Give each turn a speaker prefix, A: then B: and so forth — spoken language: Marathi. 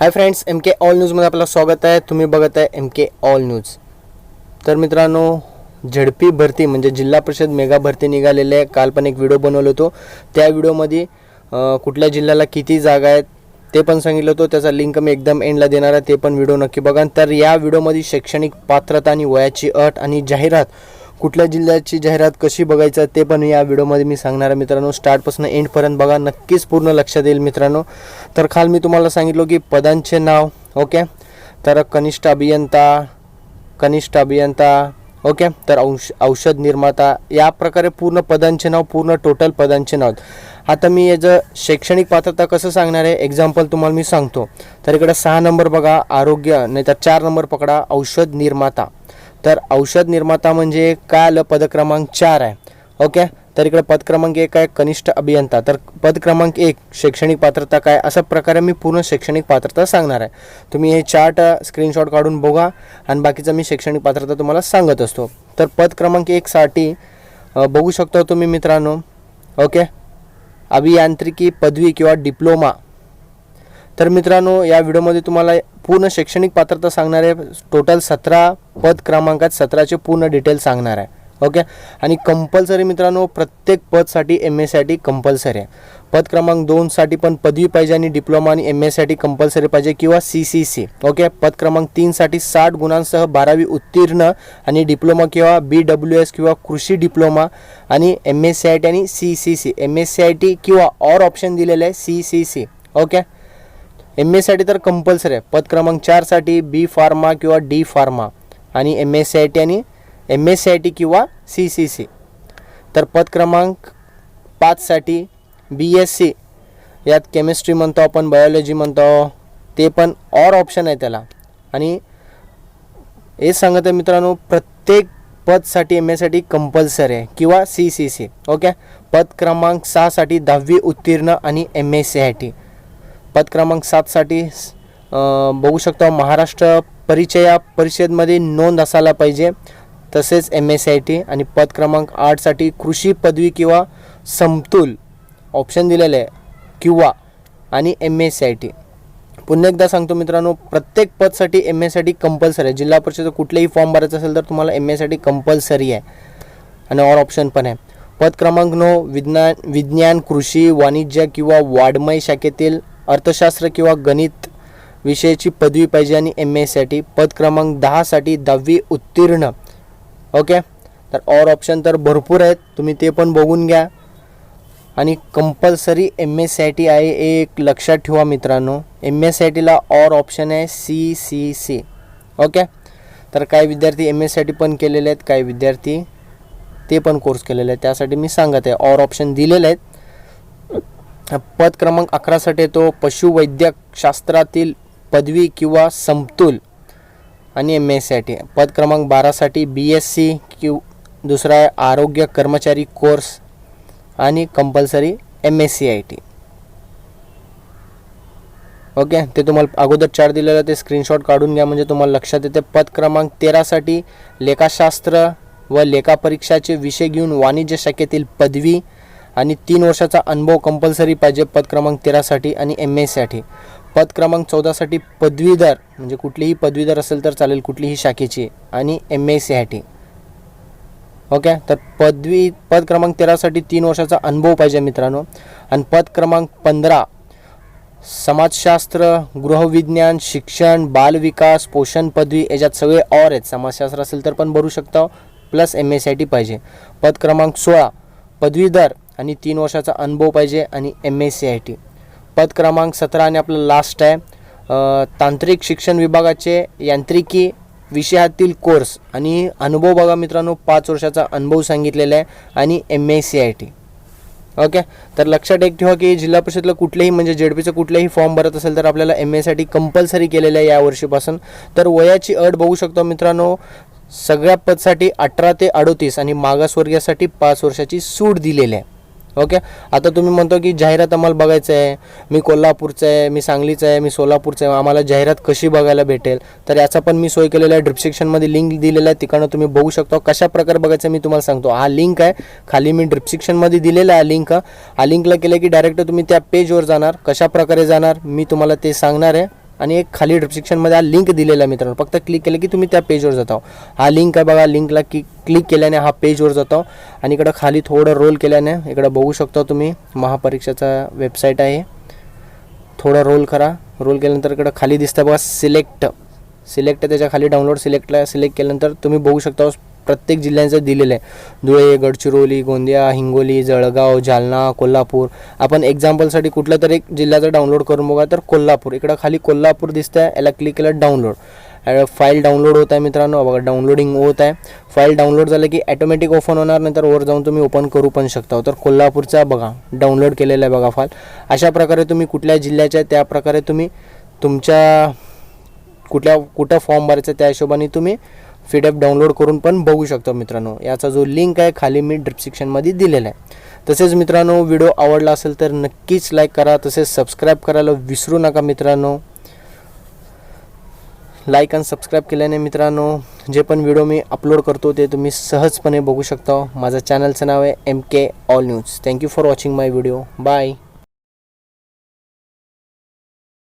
A: Hi friends M K all न्यूजमध्ये आपलं स्वागत आहे. तुम्ही बघत आहे एम के ऑल न्यूज तर मित्रांनो झडपी भरती म्हणजे जिल्हा परिषद मेगा भरती निघालेली आहे. काल पण एक व्हिडिओ बनवलो होतो. त्या व्हिडिओमध्ये कुठल्या जिल्ह्याला किती जागा आहेत ते पण सांगितलं होतं. त्याचा लिंक मी एकदम एंडला देणार आहे ते पण व्हिडिओ नक्की बघा. तर या व्हिडिओमध्ये शैक्षणिक पात्रता आणि वयाची अट आणि जाहिरात कुठल्या जिल्ह्याची जाहिरात कशी बघायचं ते पण या व्हिडिओमध्ये मी सांगणार आहे मित्रांनो. स्टार्टपासून एंडपर्यंत बघा नक्कीच पूर्ण लक्षात येईल मित्रांनो. तर काल मी तुम्हाला सांगितलं की पदांचे नाव ओके? तर कनिष्ठ अभियंता कनिष्ठ अभियंता ओके? तर औष औषध निर्माता या प्रकारे पूर्ण पदांचे नाव पूर्ण टोटल पदांचे नाव. आता मी याचं शैक्षणिक पात्रता कसं सांगणार आहे? एक्झाम्पल तुम्हाला मी सांगतो. तर इकडे सहा नंबर बघा आरोग्य नाही तर चार नंबर पकडा औषध निर्माता. तर औषध निर्माता म्हणजे काय आलं पद क्रमांक चार आहे. ओके? तर इकडे पद क्रमांक एक आहे कनिष्ठ अभियंता. तर पद क्रमांक एक शैक्षणिक पात्रता काय? अशा प्रकारे मी पूर्ण शैक्षणिक पात्रता सांगणार आहे. तुम्ही हे चार्ट स्क्रीनशॉट काढून बघा आणि बाकीचं मी शैक्षणिक पात्रता तुम्हाला सांगत असतो. तर पद क्रमांक एकसाठी बघू शकता तुम्ही मित्रांनो. ओके? अभियांत्रिकी पदवी किंवा डिप्लोमा. तर मित्रांनो या व्हिडिओमध्ये तुम्हाला पूर्ण शैक्षणिक पात्रता सांगणार आहे टोटल सतरा पद क्रमांकात सतराचे पूर्ण डिटेल सांगणार आहे. ओके आणि कंपल्सरी मित्रांनो प्रत्येक पदसाठी एम एसाठी कंपल्सरी आहे. पद क्रमांक दोनसाठी पण पदवी पाहिजे आणि डिप्लोमा आणि एम एसाठी कंपल्सरी पाहिजे किंवा सी सी सी ओके पद क्रमांक तीनसाठी साठ गुणांसह बारावी उत्तीर्ण आणि डिप्लोमा किंवा बी डब्ल्यू एस किंवा कृषी डिप्लोमा आणि M S C I T आणि C C C M S C I T किंवा ऑर ऑप्शन दिलेलं आहे C C C okay M एसाठी तर कंपल्सरी आहे. पद क्रमांक चारसाठी बी फार्मा किंवा डी फार्मा आणि M S C I T आणि M S C I T किंवा सी सी सी तर पद क्रमांक पाचसाठी बी एस सी यात केमिस्ट्री म्हणतो आपण बायोलॉजी म्हणतो. ते पण ऑर ऑप्शन आहे त्याला. आणि हे सांगत आहे मित्रांनो प्रत्येक पदसाठी एम एसाठी कंपल्सरी आहे किंवा सी सी सी ओके पद क्रमांक सहासाठी दहावी उत्तीर्ण आणि M S C I T पद क्रमांक सातसाठी बघू शकता महाराष्ट्र परिचया परिषदमध्ये नोंद असायला पाहिजे. तसेच एम एस आय टी आणि पद क्रमांक आठसाठी कृषी पदवी किंवा समतोल ऑप्शन दिलेलं आहे. किंवा आणि एम एस आय टी पुन्हा एकदा सांगतो मित्रांनो प्रत्येक पदसाठी एम एसाठी कंपल्सरी आहे. जिल्हा परिषद कुठलेही फॉर्म भरायचा असेल तर तुम्हाला एम एसाठी कंपल्सरी आहे. आणि ऑर ऑप्शन पण आहे. पद क्रमांक नऊ विज्ञान विज्ञान कृषी वाणिज्य किंवा वाडमय शाखेतील अर्थशास्त्र किंवा गणित विषयाची पदवी पाहिजे आणि एम एसाठी पद क्रमांक दहासाठी दहावी उत्तीर्ण. ओके? तर ऑर ऑप्शन तर भरपूर आहेत. तुम्ही ते पण बघून घ्या. आणि compulsory M S I T आहे एक लक्षात ठेवा मित्रांनो. एम एस आय टीला ऑर ऑप्शन आहे सी सी सी ओके? तर काही विद्यार्थी एम एस आय टी पण केलेले आहेत काही विद्यार्थी ते पण कोर्स केलेले आहेत. त्यासाठी मी सांगत आहे. ऑर ऑप्शन दिलेले आहेत. पद क्रमांक अकरासाठी येतो पशुवैद्यक शास्त्रातील पदवी किंवा समतोल आणि M S C I T पद क्रमांक बारासाठी बी एस सी किंवा दुसरा आहे आरोग्य कर्मचारी कोर्स आणि compulsory M S C I T okay ते तुम्हाला अगोदर चार दिलेलं ते स्क्रीनशॉट काढून घ्या म्हणजे तुम्हाला लक्षात येते. पद क्रमांक तेरासाठी लेखाशास्त्र व लेखापरीक्षाचे विषय घेऊन वाणिज्य शाखेतील पदवी आणि तीन वर्षाचा अनुभव कंपल्सरी पाहिजे पद क्रमांक तेरासाठी आणि एम एसाठी पद क्रमांक चौदासाठी पदवीधर म्हणजे कुठलीही पदवीधर असेल तर चालेल कुठलीही शाखेची आणि एम ए सीसाठी ओके? तर पदवी पद क्रमांक तेरासाठी तीन वर्षाचा अनुभव पाहिजे मित्रांनो. आणि पद क्रमांक पंधरा समाजशास्त्र गृहविज्ञान शिक्षण बालविकास पोषण पदवी याच्यात सगळे ऑर आहेत. समाजशास्त्र असेल तर पण भरू शकता plus M S I T पाहिजे. पद क्रमांक सोळा पदवीधर आणि तीन वर्षाचा अनुभव पाहिजे आणि M S C I T पद क्रमांक सतरा आणि आपलं लास्ट आहे. तांत्रिक शिक्षण विभागाचे यांत्रिकी विषयातील कोर्स आणि अनुभव बघा मित्रांनो पाच वर्षाचा अनुभव सांगितलेला आहे आणि M S C I T okay तर लक्षात एक ठेवा की जिल्हा परिषदला कुठलेही म्हणजे जेडपीचं कुठलेही फॉर्म भरत असेल तर आपल्याला एम एसाठी कंपल्सरी केलेलं आहे या वर्षीपासून. तर वयाची अट बघू शकतो मित्रांनो सगळ्या पदसाठी अठरा ते अडोतीस आणि मागासवर्गीयासाठी पाच वर्षाची सूट दिलेली आहे. ओके? आता तुम्ही म्हणतो की जाहिरात आम्हाला बघायचं आहे. मी कोल्हापूरचं आहे मी सांगलीचं आहे मी सोलापूरचं आहे. आम्हाला जाहिरात कशी बघायला भेटेल? तर याचा पण मी सोय केलेला आहे. ड्रिप्सिक्शनमध्ये लिंक दिलेला आहे. तिकडनं तुम्ही बघू शकता कशा प्रकारे बघायचं मी तुम्हाला सांगतो. हा लिंक आहे. खाली मी ड्रिप्सिक्शनमध्ये दिलेला आहे लिंक हा लिंकला केलं की डायरेक्ट तुम्ही त्या पेजवर जाणार. कशा प्रकारे जाणार मी तुम्हाला ते सांगणार आहे. आणि एक खाली डिस्क्रिप्शनमध्ये हा लिंक दिलेला आहे मित्रांनो. फक्त क्लिक केलं की तुम्ही त्या पेजवर जाता हा लिंक आहे बघा लिंकला की क्लिक केल्याने हा पेजवर जातो आणि इकडं खाली थोडं रोल केल्याने इकडं बघू शकता तुम्ही महापरीक्षेचा वेबसाईट आहे. थोडं रोल करा. रोल केल्यानंतर इकडं खाली दिसतं बघा सिलेक्ट सिलेक्ट त्याच्याखाली डाउनलोड सिलेक्टला सिलेक्ट केल्यानंतर तुम्ही बघू शकता प्रत्येक जिल्ह्यांचं दिलेलं आहे. धुळे गडचिरोली गोंदिया हिंगोली जळगाव जालना कोल्हापूर. आपण एक्झाम्पलसाठी कुठलं तरी एक जिल्ह्याचं डाउनलोड करून बघा तर कोल्हापूर. इकडं खाली कोल्हापूर दिसतं आहे याला क्लिक केलं डाउनलोड फाईल डाउनलोड होत आहे मित्रांनो. बघा डाउनलोडिंग होत आहे. फाईल डाउनलोड झालं की ॲटोमॅटिक ओपन होणार नंतर वर जाऊन तुम्ही ओपन करू पण शकता. तर कोल्हापूरचा बघा डाउनलोड केलेला आहे बघा फाईल अशा प्रकारे तुम्ही कुठल्या जिल्ह्याच्या त्या प्रकारे तुम्ही तुमच्या कुठल्या कुठं फॉर्म भरायचा त्या हिशोबाने तुम्ही फीडॅप डाउनलोड करून पण बघू शकता मित्रांनो. याचा जो लिंक आहे खाली मी डिस्क्रिप्शनमध्ये दिलेला आहे. तसेच मित्रांनो व्हिडिओ आवडला असेल तर नक्कीच लाईक करा तसेच सबस्क्राईब करायला विसरू नका मित्रांनो. लाईक आणि सबस्क्राईब केल्याने मित्रांनो जे पण व्हिडिओ मी अपलोड करतो ते तुम्ही सहजपणे बघू शकता. माझ्या चॅनलचं नाव आहे M K all news thank you for watching my video bye